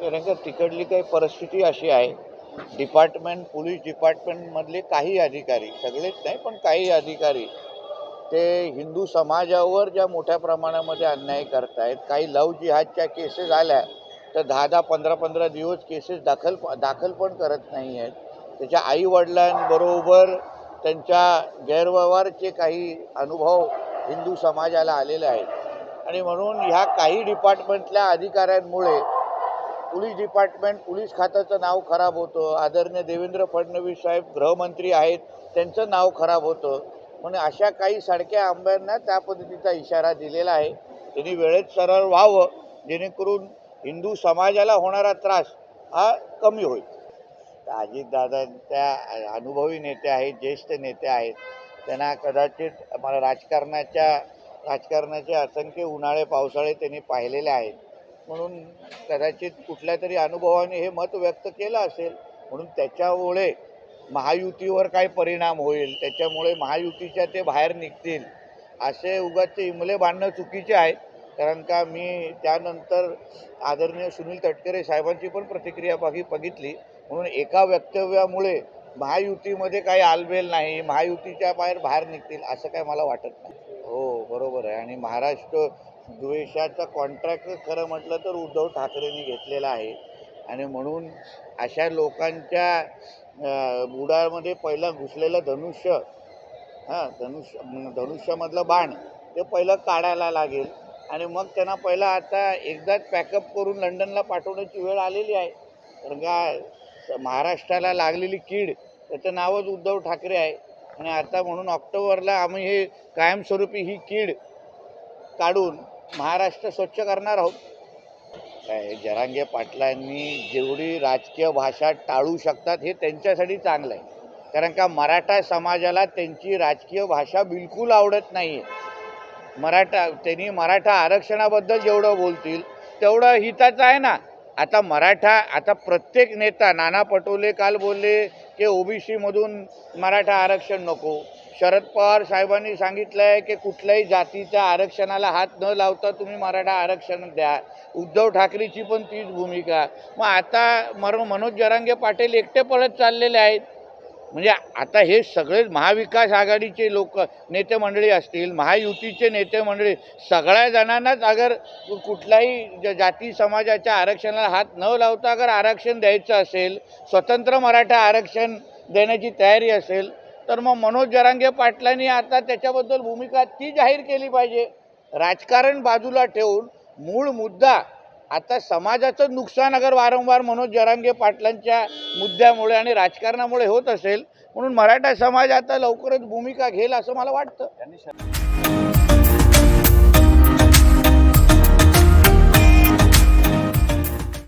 कारण का तिकडली काही परिस्थिती अशी आहे. डिपार्टमेंट पोलीस डिपार्टमेंटमधले काही अधिकारी सगळेच नाही पण काही अधिकारी ते हिंदू समाजावर ज्या मोठ्या प्रमाणामध्ये अन्याय करतायत काही लव जिहादच्या केसेस आल्या तर दहा दहा पंधरा पंधरा दिवस केसेस दाखल दाखल पण करत नाही आहेत त्याच्या आईवडिलांबरोबर त्यांच्या गैरव्यवहारचे काही अनुभव हिंदू समाजाला आलेले आहेत. आणि म्हणून ह्या काही डिपार्टमेंटल्या अधिकाऱ्यांमुळे पोलीस डिपार्टमेंट पोलीस खात्याचं नाव खराब होतं. आदरणीय देवेंद्र फडणवीस साहेब गृहमंत्री आहेत त्यांचं नाव खराब होतं. म्हणून अशा काही सारख्या आंब्यांना त्या पद्धतीचा इशारा दिलेला आहे. त्यांनी वेळेत सरळ व्हावं जेणेकरून हिंदू समाजाला होणारा त्रास हा कमी होईल. तर अजितदादा त्या अनुभवी नेते आहेत ज्येष्ठ नेते आहेत. त्यांना कदाचित मला राजकारणाच्या राजकारणाचे असंख्य उन्हाळे पावसाळे त्यांनी पाहिलेले आहेत. म्हणून कदाचित कुठल्या तरी अनुभवाने हे मत व्यक्त केलं असेल. म्हणून त्याच्यामुळे महायुतीवर काय परिणाम होईल त्याच्यामुळे महायुतीच्या ते बाहेर निघतील असे उगाचे इमले बांधणं चुकीचे आहे कारण का मी त्यानंतर आदरणीय सुनील तटकरे साहेबांची पण प्रतिक्रिया बघी बघितली. म्हणून एका वक्तव्यामुळे महायुतीमध्ये काही आलबेल नाही महायुतीच्या बाहेर बाहेर निघतील असं काय मला वाटत नाही. हो बरोबर आहे. आणि महाराष्ट्र द्वेषाचा कॉन्ट्रॅक्ट खरं म्हटलं तर उद्धव ठाकरेंनी घेतलेला आहे. आणि म्हणून अशा लोकांच्या बुडामध्ये पहिलं घुसलेलं धनुष्य हां धनुष्य धनुष्यामधलं बाण ते पहिलं काढायला लागेल. आणि मग त्यांना पहिला आता एकदाच पॅकअप करून लंडनला पाठवण्याची वेळ आलेली आहे. कारण का महाराष्ट्राला लागलेली कीड त्याचं नावच उद्धव ठाकरे आहे. आणि आता म्हणून ऑक्टोबरला आम्ही हे कायमस्वरूपी ही कीड काढून महाराष्ट्र स्वच्छ करणार आहोत. काय जरांगे पाटलांनी जेवढी राजकीय भाषा टाळू शकतात हे त्यांच्यासाठी चांगलं आहे. कारण का मराठा समाजाला त्यांची राजकीय भाषा बिलकुल आवडत नाही आहे मराठा त्यांनी मराठा आरक्षणाबद्दल जेवढं बोलतील तेवढं हिताचं आहे ना. आता मराठा आता प्रत्येक नेता नाना पटोले काल बोलले की ओबीसीमधून मराठा आरक्षण नको. शरद पवार साहेबांनी सांगितलं आहे की कुठल्याही जातीच्या आरक्षणाला हात न लावता तुम्ही मराठा आरक्षण द्या. उद्धव ठाकरेची पण तीच भूमिका. मग आता मर मनोज जरांगे पाटील एकटे पळत चाललेले आहेत. म्हणजे आता हे सगळे महाविकास आघाडीचे लोक नेते मंडळी असतील महायुतीचे नेते मंडळी सगळ्या जणांनाच अगर कुठलाही कुठल्याही ज- जाती समाजाच्या आरक्षणाला हात न लावता अगर आरक्षण द्यायचं असेल स्वतंत्र मराठा आरक्षण देण्याची तयारी असेल तर मग मनोज जरांगे पाटलांनी आता त्याच्याबद्दल भूमिका ती जाहीर केली पाहिजे. राजकारण बाजूला ठेवून मूळ मुद्दा आता समाजाचं नुकसान अगर वारंवार मनोज जरांगे पाटलांच्या मुद्द्यामुळे आणि राजकारणामुळे होत असेल म्हणून मराठा समाज आता लवकरच भूमिका घेईल असं मला वाटतं.